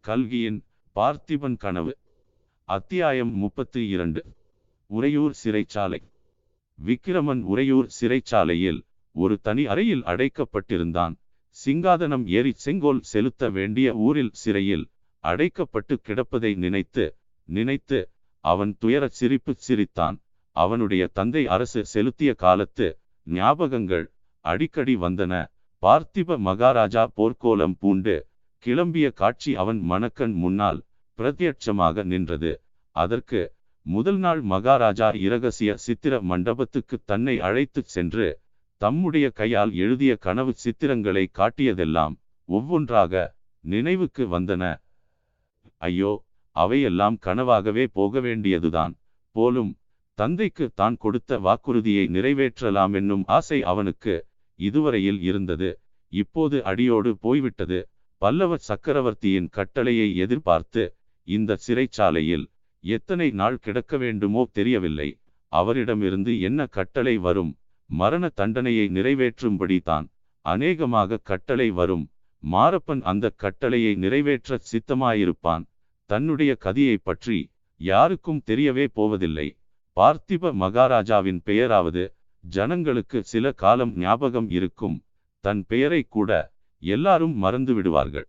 கல்கியின் பார்த்திபன் கனவு அத்தியாயம் முப்பத்தி இரண்டு உறையூர் சிறைச்சாலை. விக்கிரமன் உறையூர் சிறைச்சாலையில் ஒரு தனி அறையில் அடைக்கப்பட்டிருந்தான். சிங்காதனம் ஏறி செங்கோல் செலுத்த வேண்டிய ஊரில் சிறையில் அடைக்கப்பட்டு கிடப்பதை நினைத்து நினைத்து அவன் துயரச் சிரிப்பு சிரித்தான். அவனுடைய தந்தை அரசு செலுத்திய காலத்து ஞாபகங்கள் அடிக்கடி வந்தன. பார்த்திப மகாராஜா போர்க்கோலம் பூண்டு கிளம்பிய காட்சி அவன் மணக்கண் முன்னால் பிரத்யட்சமாக நின்றது. அதற்கு முதல் நாள் மகாராஜா இரகசிய சித்திர மண்டபத்துக்கு தன்னை அழைத்துச் சென்று தம்முடைய கையால் எழுதிய கனவு சித்திரங்களை காட்டியதெல்லாம் ஒவ்வொன்றாக நினைவுக்கு வந்தன. ஐயோ அவையெல்லாம் கனவாகவே போக வேண்டியதுதான். போலும் தந்தைக்கு தான் கொடுத்த வாக்குறுதியை நிறைவேற்றலாம் என்னும் ஆசை அவனுக்கு இதுவரையில் இருந்தது. இப்போது அடியோடு போய்விட்டது. பல்லவ சக்கரவர்த்தியின் கட்டளையை எதிர்பார்த்து இந்த சிறைச்சாலையில் எத்தனை நாள் கிடக்க வேண்டுமோ தெரியவில்லை. அவரிடமிருந்து என்ன கட்டளை வரும்? மரண தண்டனையை நிறைவேற்றும்படி தான் அநேகமாக கட்டளை வரும். மாரப்பன் அந்த கட்டளையை நிறைவேற்ற சித்தமாயிருப்பான். தன்னுடைய கதியை பற்றி யாருக்கும் தெரியவே போவதில்லை. பார்த்திப மகாராஜாவின் பெயராவது ஜனங்களுக்கு சில காலம் ஞாபகம் இருக்கும். தன் பெயரை கூட எல்லாரும் மறந்து விடுவார்கள்.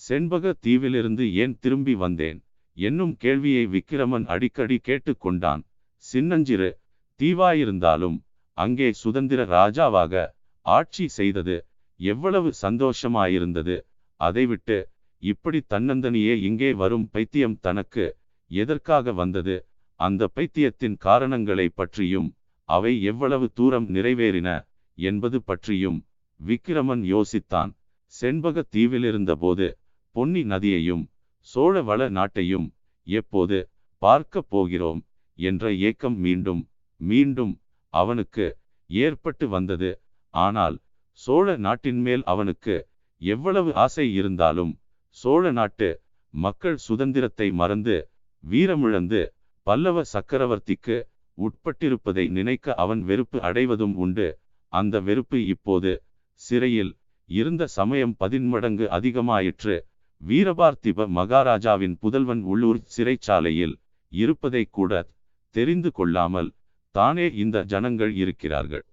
செண்பக தீவிலிருந்து ஏன் திரும்பி வந்தேன்? என்னும் கேள்வியை விக்கிரமன் அடிக்கடி கேட்டுக்கொண்டான் சின்னஞ்சிறு தீவாயிருந்தாலும் அங்கே சுதந்திர ராஜாவாக ஆட்சி செய்தது எவ்வளவு சந்தோஷமாயிருந்தது. அதைவிட்டு இப்படி தன்னந்தனியே இங்கே வரும் பைத்தியம் தனக்கு எதற்காக வந்தது? அந்த பைத்தியத்தின் காரணங்களை பற்றியும் அவை எவ்வளவு தூரம் நிறைவேறின என்பது பற்றியும் விக்கிரமன் யோசித்தான். செண்பக தீவிலிருந்தபோது பொன்னி நதியையும் சோழ வள நாட்டையும் எப்போது பார்க்கப் போகிறோம் என்ற ஏக்கம் மீண்டும் மீண்டும் அவனுக்கு ஏற்பட்டு வந்தது. ஆனால் சோழ நாட்டின் மேல் அவனுக்கு எவ்வளவு ஆசை இருந்தாலும் சோழ நாட்டு மக்கள் சுதந்திரத்தை மறந்து வீரமிழந்து பல்லவ சக்கரவர்த்திக்கு உட்பட்டிருப்பதை நினைக்க அவன் வெறுப்பு அடைவதும் உண்டு. அந்த வெறுப்பு இப்போது சிறையில் இருந்த சமயம் பதின்மடங்கு அதிகமாயிற்று. வீரபார்த்திப மகாராஜாவின் புதல்வன் உள்ளூர் சிறைச்சாலையில் இருப்பதை கூட தெரிந்து கொள்ளாமல் தானே இந்த ஜனங்கள் இருக்கிறார்கள்.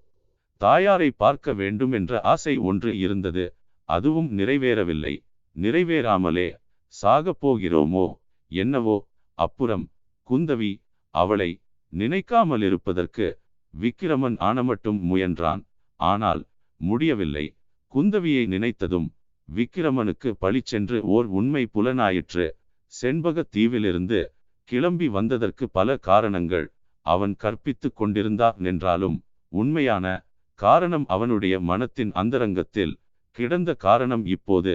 தாயாரை பார்க்க வேண்டும் என்ற ஆசை ஒன்று இருந்தது. அதுவும் நிறைவேறவில்லை. நிறைவேறாமலே சாகப் போகிறோமோ என்னவோ அப்புறம் குந்தவி அவளை நினைக்காமல் இருப்பதற்கு விக்கிரமன் ஆனமட்டும் முயன்றான். ஆனால் முடியவில்லை. குந்தவியை நினைத்ததும் விக்கிரமனுக்கு பழிச்சென்று ஓர் உண்மை புலனாயிற்று. செண்பக தீவிலிருந்து கிளம்பி வந்ததற்கு பல காரணங்கள் அவன் கற்பித்து கொண்டிருந்தா என்றாலும் உண்மையான காரணம் அவனுடைய மனத்தின் அந்தரங்கத்தில் கிடந்த காரணம் இப்போது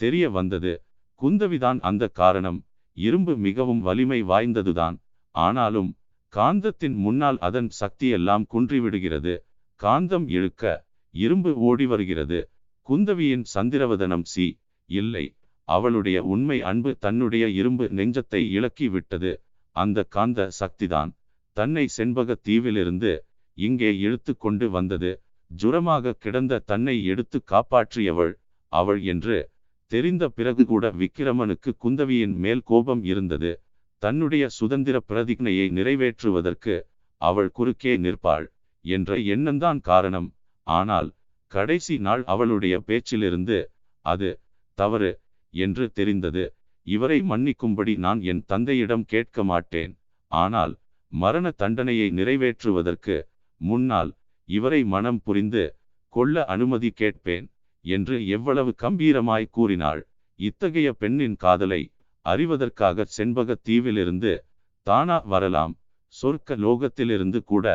தெரிய வந்தது. குந்தவிதான் அந்த காரணம். இரும்பு மிகவும் வலிமை வாய்ந்ததுதான். ஆனாலும் காந்தத்தின் முன்னால் அதன் சக்தியெல்லாம் குன்றிவிடுகிறது. காந்தம் இழுக்க இரும்பு ஓடி வருகிறது. குந்தவியின் சந்திரவதனம் சி. இல்லை அவளுடைய உண்மை அன்பு தன்னுடைய இரும்பு நெஞ்சத்தை இழக்கி விட்டது. அந்த காந்த சக்திதான். தன்னை செண்பக தீவிலிருந்து இங்கே இழுத்து கொண்டு வந்தது. ஜுரமாக கிடந்த தன்னை எடுத்து காப்பாற்றியவள் அவள் என்று தெரிந்த பிறகு கூட விக்கிரமனுக்கு குந்தவியின் மேல் கோபம் இருந்தது. தன்னுடைய சுதந்திர பிரதிஜையை நிறைவேற்றுவதற்கு அவள் குறுக்கே நிற்பாள் என்ற எண்ணம்தான் காரணம். ஆனால் கடைசி நாள் அவளுடைய பேச்சிலிருந்து அது தவறு என்று தெரிந்தது. இவரை மன்னிக்கும்படி நான் என் தந்தையிடம் கேட்க மாட்டேன். ஆனால் மரண தண்டனையை நிறைவேற்றுவதற்கு முன்னால் இவரை மனம் புரிந்து கொள்ள அனுமதி கேட்பேன். என்று எவ்வளவு கம்பீரமாய் கூறினாள். இத்தகைய பெண்ணின் காதலை அறிவதற்காக செண்பக தீவிலிருந்து தானா வரலாம். சொர்க்க லோகத்திலிருந்து கூட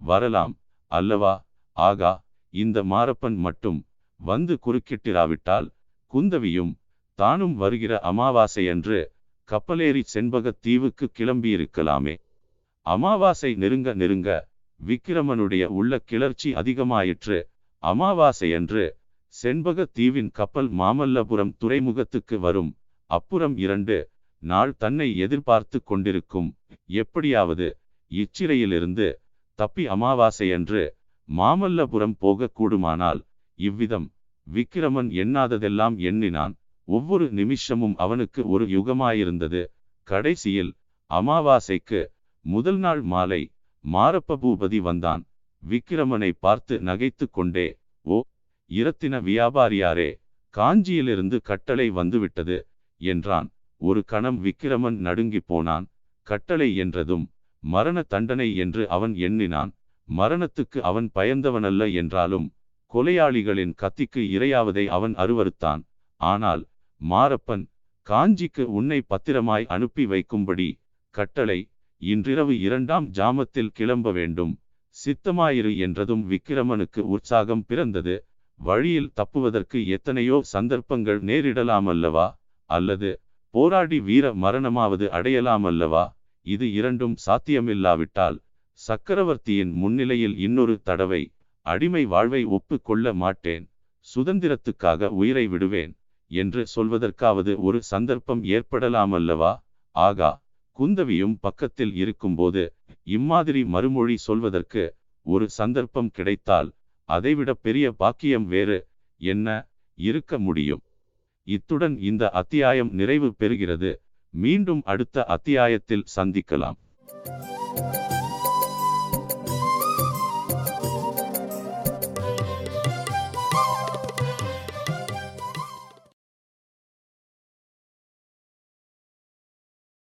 வரலாம். அல்லவா? ஆகா இந்த மாரப்பன் மட்டும் வந்து குறுக்கிட்டிராவிட்டால் குந்தவியும் தானும் வருகிற அமாவாசையன்று கப்பலேறி செண்பக தீவுக்கு கிளம்பியிருக்கலாமே. அமாவாசை நெருங்க நெருங்க விக்கிரமனுடைய உள்ள கிளர்ச்சி அதிகமாயிற்று. அமாவாசையன்று செண்பக தீவின் கப்பல் மாமல்லபுரம் துறைமுகத்துக்கு வரும். அப்புறம் இரண்டு நாள் தன்னை எதிர்பார்த்து கொண்டிருக்கும். எப்படியாவது இச்சிறையிலிருந்து தப்பி அமாவாசையன்று மாமல்லபுரம் போகக்கூடுமானால் இவ்விதம் விக்கிரமன் எண்ணாததெல்லாம் எண்ணினான். ஒவ்வொரு நிமிஷமும் அவனுக்கு ஒரு யுகமாயிருந்தது. கடைசியில் அமாவாசைக்கு முதல் நாள் மாலை மாரப்ப பூபதி வந்தான். விக்கிரமனை பார்த்து நகைத்து கொண்டே ஓ இரத்தின வியாபாரியாரே காஞ்சியிலிருந்து கட்டளை வந்துவிட்டது என்றான். ஒரு கணம் விக்கிரமன் நடுங்கி போனான். கட்டளை என்றதும் மரண தண்டனை என்று அவன் எண்ணினான். மரணத்துக்கு அவன் பயந்தவனல்ல என்றாலும் கொலையாளிகளின் கத்திக்கு இரையாவதை அவன் அருவறுத்தான். ஆனால் மாரப்பன் காஞ்சிக்கு உன்னை பத்திரமாய் அனுப்பி வைக்கும்படி கட்டளை இன்றிரவு இரண்டாம் ஜாமத்தில் கிளம்ப வேண்டும் சித்தமாயிரு என்றதும் விக்கிரமனுக்கு உற்சாகம் பிறந்தது. வழியில் தப்புவதற்கு எத்தனையோ சந்தர்ப்பங்கள் நேரிடலாமல்லவா? அல்லது போராடி வீர மரணமாவது அடையலாமல்லவா? இது இரண்டும் சாத்தியமில்லாவிட்டால் சக்கரவர்த்தியின் முன்னிலையில் இன்னொரு தடவை அடிமை வாழ்வை ஒப்பு கொள்ள மாட்டேன். சுதந்திரத்துக்காக உயிரை விடுவேன் என்று சொல்வதற்காவது ஒரு சந்தர்ப்பம் ஏற்படலாமல்லவா? ஆகா குந்தவியும் பக்கத்தில் இருக்கும்போது இம்மாதிரி மறுமொழி சொல்வதற்கு ஒரு சந்தர்ப்பம் கிடைத்தால் அதைவிட பெரிய பாக்கியம் வேறு என்ன இருக்க முடியும்? இத்துடன் இந்த அத்தியாயம் நிறைவு பெறுகிறது. மீண்டும் அடுத்த அத்தியாயத்தில் சந்திக்கலாம்.